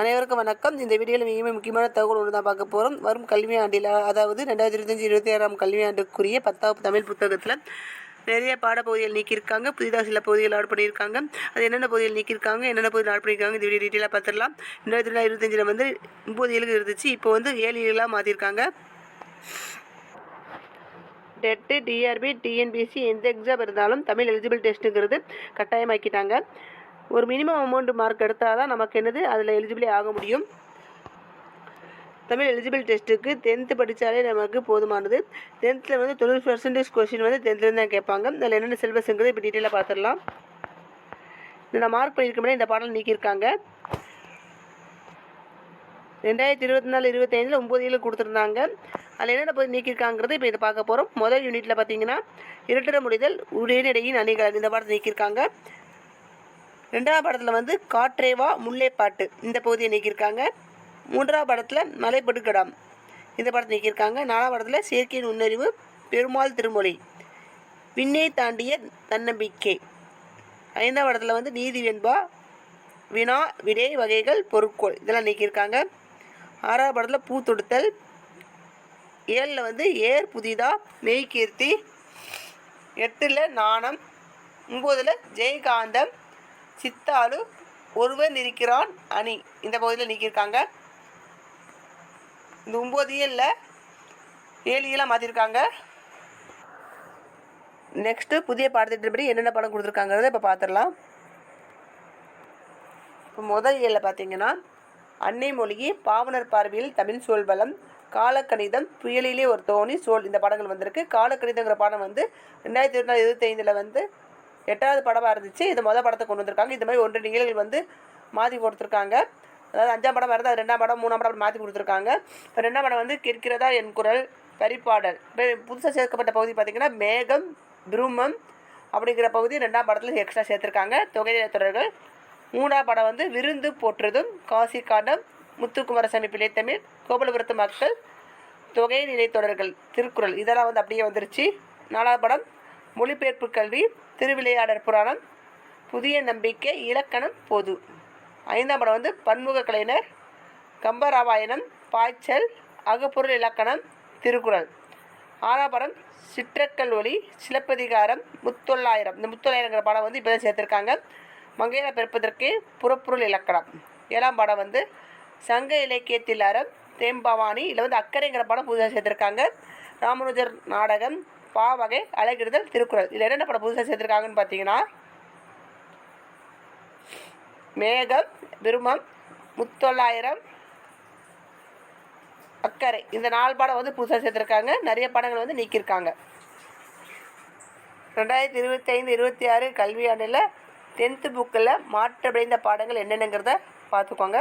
அனைவருக்கும் வணக்கம். இந்த வீடியோவில் மிகவும் முக்கியமான தகவல் ஒன்று தான் பார்க்க போகிறோம் வரும் கல்வி ஆண்டில் அதாவது ரெண்டாயிரத்தி இருபத்தஞ்சி இருபத்தி ஆறாம் கல்வி ஆண்டுக்குரிய பத்தாவது தமிழ் புத்தகத்தில் நிறைய பாடப்பகுதிகள் நீக்கியிருக்காங்க. புதிதாக சில பகுதிகள் ஆட் பண்ணியிருக்காங்க. அது என்னென்ன பகுதிகள் நீக்கியிருக்காங்க என்னென்ன பகுதிகள் ஆட் பண்ணியிருக்காங்க இந்த வீடியோ டீட்டெயிலாக பார்த்துடலாம். ரெண்டாயிரத்தி இருபத்தஞ்சில் வந்து ஒம்பது ஏழு இருந்துச்சு. இப்போ வந்து ஏழு ஏழாக மாற்றிருக்காங்க டெட்டு டிஆர்பி டிஎன்பிசி எந்த எக்ஸாம் இருந்தாலும் தமிழ் எலிஜிபிள் டெஸ்ட்டுங்கிறது கட்டாயமாக்கிட்டாங்க. ஒரு மினிமம் அமௌண்ட் மார்க் எடுத்தால் தான் நமக்கு என்னது? அதில் எலிஜிபிளே ஆக முடியும். தமிழ் எலிஜிபிள் டெஸ்ட்டுக்கு டென்த்து படித்தாலே நமக்கு போதுமானது. டென்த்தில் வந்து தொண்ணூறு பர்சன்டேஜ் கொஷின் வந்து டென்த்துலேருந்து தான் கேட்பாங்க. அதில் என்னென்ன சிலபஸ்ங்கிறது இப்போ டீட்டெயிலாக பார்த்துடலாம் நான் மார்க் பண்ணியிருக்க இந்த பாடல் நீக்கியிருக்காங்க. ரெண்டாயிரத்தி இருபத்தி நாலு இருபத்தைந்தில் ஒம்பது ஏழு கொடுத்துருந்தாங்க. அதில் என்னென்ன போய் நீக்கியிருக்காங்கிறது இப்போ இதை பார்க்க போகிறோம் முதல் யூனிட்டில் பார்த்தீங்கன்னா இரட்டர முடிதல் உடனடியின் அணிகள் இந்த பாடத்தை நீக்கியிருக்காங்க. ரெண்டாவது படத்தில் வந்து காற்றேவா முல்லைப்பாட்டு இந்த பகுதியை நீக்கியிருக்காங்க. மூன்றாவது படத்தில் மலைப்படுக்கடம் இந்த படத்தை நீக்கியிருக்காங்க. நாலாவது படத்தில் செயற்கை நுண்ணறிவு பெருமாள் திருமொழி விண்ணை தாண்டிய தன்னம்பிக்கை. ஐந்தாம் படத்தில் வந்து நீதி வெண்பா வினா விடை வகைகள் பொருட்கோள் இதெல்லாம் நீக்கியிருக்காங்க. ஆறாவது படத்தில் பூ தொடுத்தல் ஏழில் வந்து ஏர் புதிதா மெய்கீர்த்தி எட்டில் நாணம் ஒம்போதில் ஜெயகாந்தம் சித்தாளு ஒருவன் இருக்கிறான் அணி. இந்த பகுதியில் நீக்கியிருக்காங்க. இந்த ஒம்பது ஏழில் ஏழு ஈலாம் மாற்றிருக்காங்க நெக்ஸ்ட்டு புதிய பாடத்திட்டப்படி என்னென்ன படம் கொடுத்துருக்காங்கிறத இப்போ பார்த்துடலாம் இப்போ முதல் இயலில் பார்த்தீங்கன்னா அன்னை மொழிகி பாவனர் பார்வையில் தமிழ் சொல்வளம் காலக்கணிதம் புயலிலே ஒரு தோணி சோல் இந்த படங்கள் வந்திருக்கு. காலக்கணிதங்கிற படம் வந்து ரெண்டாயிரத்தி இருபத்தி இருபத்தைந்தில் வந்து எட்டாவது படமாக இருந்துச்சு. இது மொதல் படத்தை கொண்டு வந்திருக்காங்க. இந்த மாதிரி ஒன்று நிகழ்வுகள் வந்து மாற்றி கொடுத்துருக்காங்க. அதாவது அஞ்சாம் படம் இருந்தால் அது ரெண்டாம் படம் மூணாம் படம் மாற்றி கொடுத்துருக்காங்க. இப்போ ரெண்டாம் படம் வந்து கேட்கிறதா என் குரல் பரிப்பாடல். இப்போ புதுசாக சேர்க்கப்பட்ட பகுதி பார்த்திங்கன்னா மேகம் பிரம்மம் அப்படிங்கிற பகுதி ரெண்டாம் படத்தில் எக்ஸ்ட்ரா சேர்த்துருக்காங்க தொகையில தொடர்கள். மூணாம் படம் வந்து விருந்து போற்றுதும் காசி காண்டம் முத்துக்குமாரசாமி பிள்ளைத்தமிழ் கோபலபுரத்து மக்கள் தொகை நிலைத்தொடர்கள் திருக்குறள். இதெல்லாம் வந்து அப்படியே வந்துருச்சு. நாலாவது படம் மொழிபெயர்ப்பு கல்வி திருவிளையாடற் புராணம் புதிய நம்பிக்கை இலக்கணம் பொது. ஐந்தாம் படம் வந்து பன்முக கலைஞர் கம்பராமாயணம் பாய்ச்சல் அகப்பொருள் இலக்கணம் திருக்குறள். ஆறாம் படம் சிற்றக்கல் ஒளி சிலப்பதிகாரம் முத்தொள்ளாயிரம். இந்த முத்தொள்ளாயிரங்கிற படம் வந்து இப்போ தான் சேர்த்துருக்காங்க. மங்கையில பிறப்பதற்கு புறப்பொருள் இலக்கணம். ஏழாம் படம் வந்து சங்க இலக்கியத்தில் அறம் தேம்பவானி இதில் வந்து அக்கறைங்கிற படம் புதுசாக சேர்த்துருக்காங்க. ராமானுஜர் நாடகம் பாவகை அழகிடுதல் திருக்குறள். இதில் என்னென்ன படம் புதுசாக சேர்த்துருக்காங்கன்னு பார்த்தீங்கன்னா மேகம் பிரம்மம் முத்தொள்ளாயிரம் அக்கறை. இந்த நாலு படம் வந்து புதுசாக சேர்த்துருக்காங்க. நிறைய படங்கள் வந்து நீக்கியிருக்காங்க. ரெண்டாயிரத்தி இருபத்தைந்து இருபத்தி ஆறு கல்வியாண்டில் டென்த்து புக்கில் மாற்றமடைந்த பாடங்கள் என்னென்னங்கிறத பார்த்துக்கோங்க.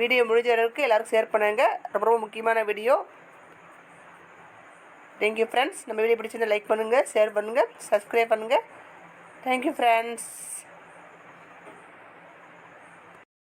வீடியோ முடிஞ்ச அளவுக்கு எல்லாருக்கும் ஷேர் பண்ணுங்க. ரொம்ப ரொம்ப முக்கியமான வீடியோ. தேங்க்யூ ஃப்ரெண்ட்ஸ் நம்ம வீடியோ பிடிச்சிருந்தா லைக் பண்ணுங்கள் ஷேர் பண்ணுங்கள் சப்ஸ்கிரைப் பண்ணுங்கள் தேங்க்யூ ஃப்ரெண்ட்ஸ்